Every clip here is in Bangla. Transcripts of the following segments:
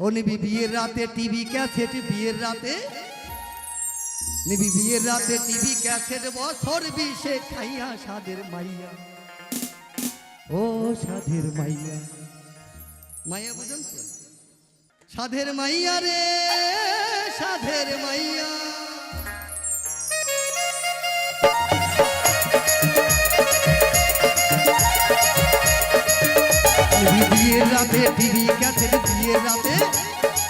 ও নিবি বিয়ের রাতে টিভি ক্যাসেট, বিয়ের রাতে? নিবি বিয়ের রাতে টিভি ক্যাসেট, বছর বিষে খাইয়া সাদের মাইয়া। ও সাধের মাইয়া। মাইয়া বুঝুন সাধের মাইয়া রে, সাধের মাইয়া। বিয়ের রাতে টিভি ক্যাসেট বিয়ের রাতে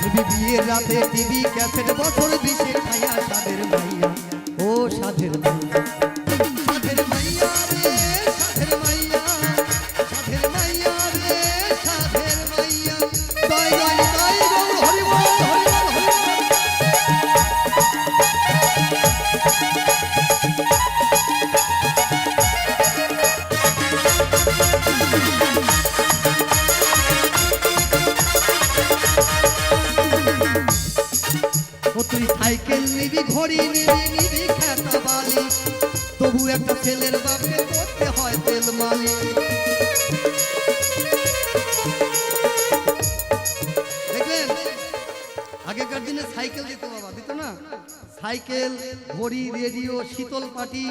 টিভি বিয়ের রাতে টিভি ক্যাসেট বছর বিশেষ ভাইয়া সাধের মাইয়া ও সাধের মাইয়া তবু একটা ছেলের করতে হয় তেল মালি। দেখলেন? আগেকার দিনে সাইকেল দিত বাবা, দিত না? সাইকেল, ঘড়ি, রেডিও, শীতল পাটি,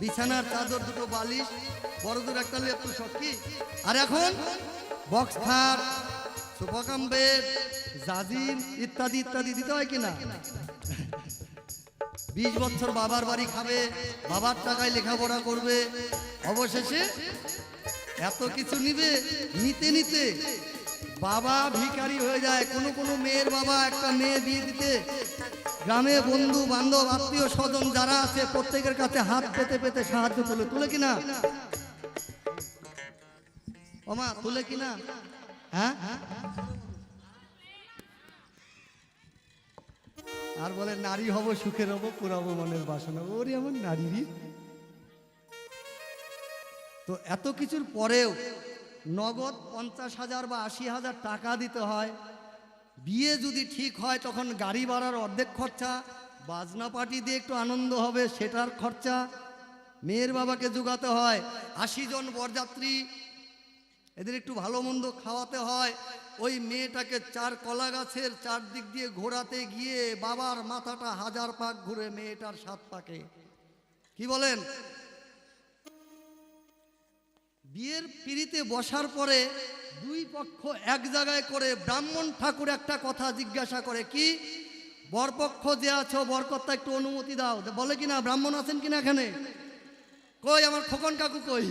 বিছানার চাদর দুটো বালিশ, বড়দের একটা লেপু সব আর এখন বক্স খাট সোফাকাম বেড, জাজিম, ইত্যাদি ইত্যাদি দিতে হয় কিনা বিশ বছর বাবার বাড়ি খাবে, বাবার টাকায় লেখাপড়া করবে, অবশেষে এত কিছু নিবে, নিতে নিতে বাবা ভিখারি হয়ে যায়। কোনো কোনো মেয়ের বাবা একটা মেয়ে বিয়ে দিতে গ্রামে বন্ধু, বান্ধব, আত্মীয় স্বজন যারা আছে, প্রত্যেকের কাছে হাত পেতে পেতে সাহায্য তুলে তুলে কিনা? ওমা তুলে কিনা? হ্যাঁ? আর বলে, নারী হব, সুখের হব, পুরাবো মনের বাসনা। ওরে এমন নারীরই তো এত কিছুর পরেও নগদ পঞ্চাশ হাজার বা আশি হাজার টাকা দিতে হয়। বিয়ে যদি ঠিক হয়, তখন গাড়ি ভাড়ার অর্ধেক খরচা, বাজনা পার্টি দিয়ে একটু আনন্দ হবে, সেটার খরচা। মেয়ের বাবাকে জোগাতে হয়। আশি জন বরযাত্রী এদের একটু ভালো মন্দ খাওয়াতে হয়। ওই মেয়েটাকে চার কলা গাছের চারদিক দিয়ে ঘোরাতে গিয়ে বাবার মাথাটা হাজার পাক ঘুরে মেয়েটার সাত পাকে। কি বলেন? বিয়ের পিড়িতে বসার পরে দুই পক্ষ এক জায়গায় করে ব্রাহ্মণ ঠাকুর একটা কথা জিজ্ঞাসা করে, কি? বরপক্ষ যে আছো, বরকর্তা একটু অনুমতি দাও। বলে কিনা, ব্রাহ্মণ আছেন কিনা এখানে? কই, আমার খোকন কাকু কই?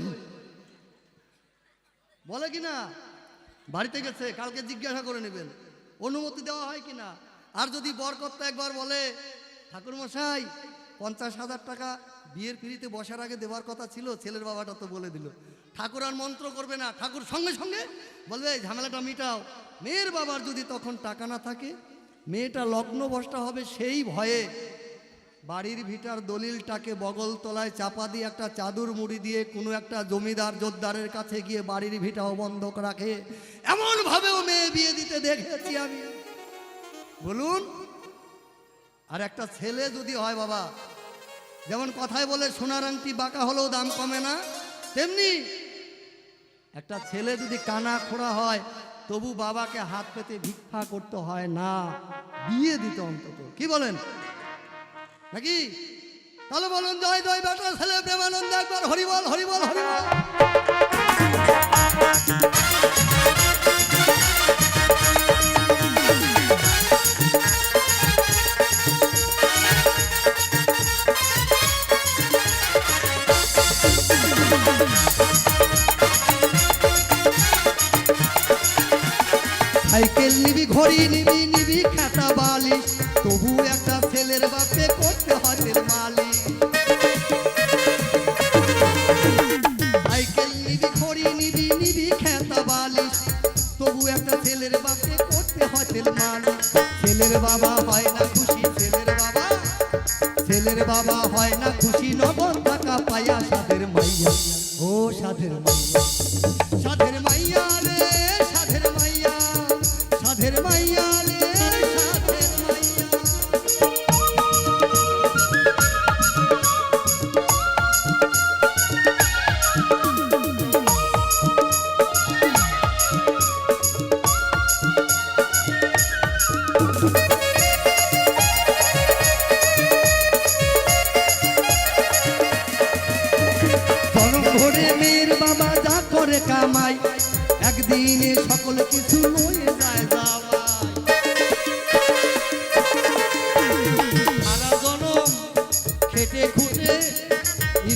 বলে কিনা? বাড়িতে গেছে, কালকে জিজ্ঞাসা করে নেবেন। অনুমতি দেওয়া হয় কিনা? আর যদি বরকর্তা একবার বলে ঠাকুর মশাই পঞ্চাশ হাজার টাকা বিয়ের পিড়িতে বসার আগে দেওয়ার কথা ছিল, ছেলের বাবাটা তো বলে দিল। ঠাকুর আর মন্ত্র করবে না, ঠাকুর সঙ্গে সঙ্গে বলবে, "এই ঝামেলাটা মিটাও। মেয়ের বাবার যদি তখন টাকা না থাকে, মেয়েটা লগ্ন বসটা হবে সেই ভয়ে। বাড়ির ভিটার দলিলটাকে বগল তলায় চাপা দিয়ে একটা চাদর মুড়ি দিয়ে কোনো একটা জমিদার জোরদারের কাছে গিয়ে বাড়ির ভিটাও বন্ধক রাখে। এমন ভাবেও মেয়ে বিয়ে দিতে দেখেছি আমি। বলুন, আর একটা ছেলে যদি হয় বাবা, যেমন কথায় বলে সোনার আংটি বাঁকা হলেও দাম কমে না, তেমনি একটা ছেলে যদি কানা খোড়া হয়, তবু বাবাকে হাত পেতে ভিক্ষা করতে হয় না। বিয়ে দিতে অন্তত। কি বলেন? নাকি? তাহলে বলুন, জয় জয় বেটা ছেলে, প্রেমানন্দ একবার হরিবল হরিবল হরিবল সাইকেল নিবি, ঘড়ি নিবি নিবি, খাতা বালিশ। তবু একটা ছেলের বাপে তবু একটা ছেলের বাপে করতে হয় ছেলের বাবা হয় না খুশি, ছেলের বাবা। ছেলের বাবা হয় না খুশি নগদ টাকা পায়া সাধের মাইয়া। ও সাধের মাইয়া।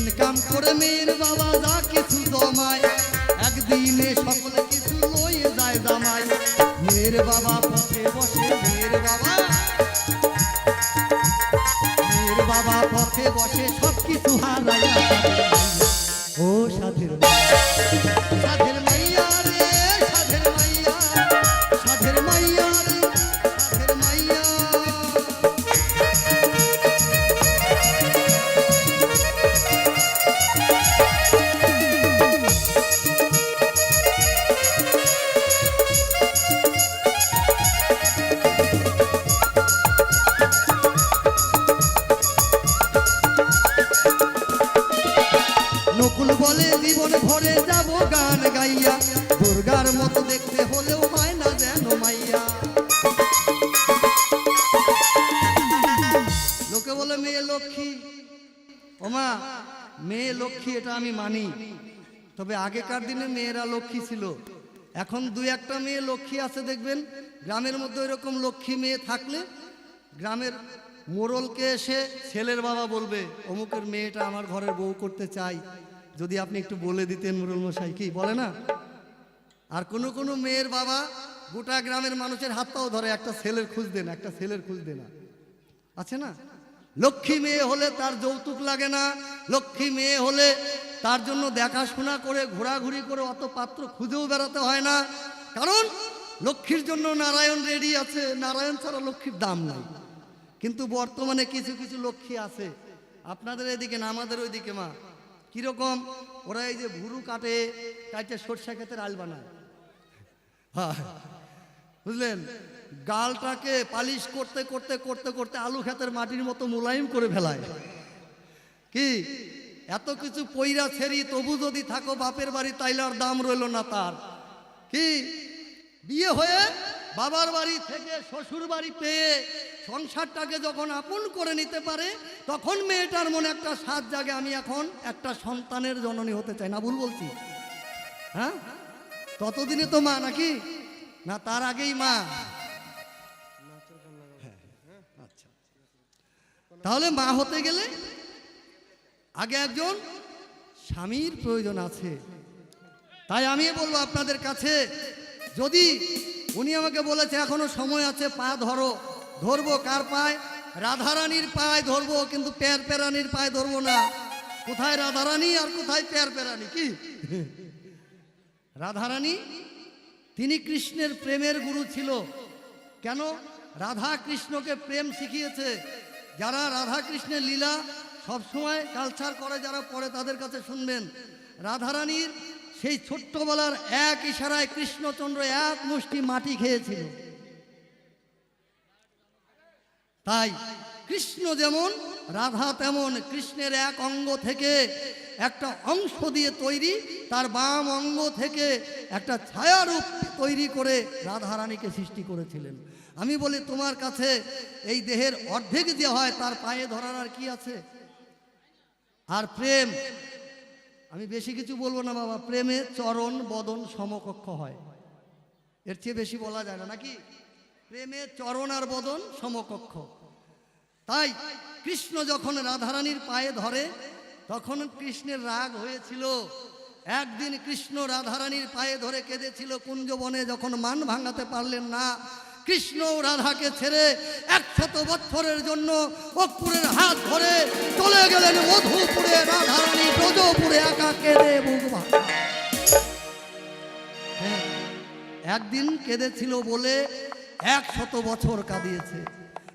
ইনকাম করে মেয়ের বাবা যা কিছু জমায়, একদিনে সকল কিছু লয়ে যায় জামায় মেয়ের বাবা ওমা মেয়ে লক্ষ্মী, এটা আমি মানি। তবে আগেকার দিনে মেয়েরা লক্ষ্মী ছিল। এখন দুই একটা মেয়ে লক্ষ্মী আছে, দেখবেন? গ্রামের মধ্যে এরকম লক্ষ্মী মেয়ে থাকলে গ্রামের মোড়লকে এসে ছেলের বাবা বলবে, অমুকের মেয়েটা আমার ঘরের বউ করতে চাই। যদি আপনি একটু বলে দিতেন মোড়ল মশাই, কি বলে না? আর কোনো কোনো মেয়ের বাবা গোটা গ্রামের মানুষের হাতটাও ধরে, একটা ছেলের খুঁজ দেন একটা ছেলের খুঁজ দে না। আছে না? লক্ষ্মী মেয়ে হলে তার যৌতুক লাগে না, লক্ষ্মী মেয়ে হলে তার জন্য দেখাশোনা করে, ঘোরাঘুরি করে অত পাত্র খুঁজেও বেড়াতে হয় না। কারণ লক্ষ্মীর জন্য নারায়ণ রেডি আছে, নারায়ণ ছাড়া লক্ষ্মীর দাম নাই। কিন্তু বর্তমানে কিছু কিছু লক্ষ্মী আছে। আপনাদের এদিকে না, আমাদের ওইদিকে মা। কীরকম? ওরা এই যে ভুরু কাটে কাটে সরষা ক্ষেতের আল বানায়। হ্যাঁ বুঝলেন? গালটাকে পালিশ করতে করতে করতে করতে আলু ক্ষেতের মাটির মতো মোলায়েম করে ফেলায়। কি? এত কিছু পইরা ছেড়ি, তবু যদি থাকো বাপের বাড়ি, তাইলে আর দাম রইল না তার। কি? বিয়ে হয়ে বাবার বাড়ি থেকে শ্বশুর বাড়ি পেয়ে সংসারটাকে যখন আপন করে নিতে পারে, তখন মেয়েটার মনে একটা সাত জাগে, আমি এখন একটা সন্তানের জননী হতে চাই। না, ভুল বলছি। হ্যাঁ? ততদিনে তো মা নাকি? না, তার আগেই মা। তাহলে মা হতে গেলে আগে একজন স্বামীর প্রয়োজন আছে। তাই আমি বলব আপনাদের কাছে, যদি উনি আমাকে বলেছে, এখনও সময় আছে, পা ধরো। ধরবো কার পায়? রাধারানীর পায়ে ধরবো, কিন্তু প্যার প্যারানির পায়ে ধরবো না। কোথায় রাধারানী আর কোথায় প্যার প্যারানি, কি? রাধারানী, তিনি কৃষ্ণের প্রেমের গুরু ছিল। কেন? রাধা কৃষ্ণকে প্রেম শিখিয়েছে। যারা রাধা কৃষ্ণের লীলা সবসময় কালচার করে, যারা পরে তাদের কাছে শুনবেন। রাধারানীর সেই ছোট্টবেলার এক ইশারায় কৃষ্ণচন্দ্র এক মুষ্টি মাটি খেয়েছিল। তাই কৃষ্ণ যেমন, রাধা তেমন কৃষ্ণের এক অঙ্গ থেকে একটা অংশ দিয়ে তৈরি, তার বাম অঙ্গ থেকে একটা ছায়ারূপ তৈরি করে রাধারানীকে সৃষ্টি করেছিলেন। আমি বলি, তোমার কাছে এই দেহের অর্ধেক যে হয়, তার পায়ে ধরার আর কি আছে? আর প্রেম, আমি বেশি কিছু বলব না বাবা, প্রেমে চরণ, বদন, সমকক্ষ হয়। এর চেয়ে বেশি বলা যায় না, নাকি? প্রেমে চরণ আর বদন, সমকক্ষ। তাই কৃষ্ণ যখন রাধারানীর পায়ে ধরে তখন কৃষ্ণের রাগ হয়েছিল। একদিন কৃষ্ণ রাধারানীর পায়ে ধরে কেঁদেছিল কুঞ্জবনে যখন মান ভাঙাতে পারলেন না। কৃষ্ণ রাধাকে ছেড়ে একশত বছরের জন্য অপুরের হাত ধরে চলে গেলেন মধুপুরে রাধারানী ব্রজপুরে একা কেঁদে বুক হ্যাঁ, একদিন কেঁদেছিল বলে এক শত বছর কাঁদিয়েছে।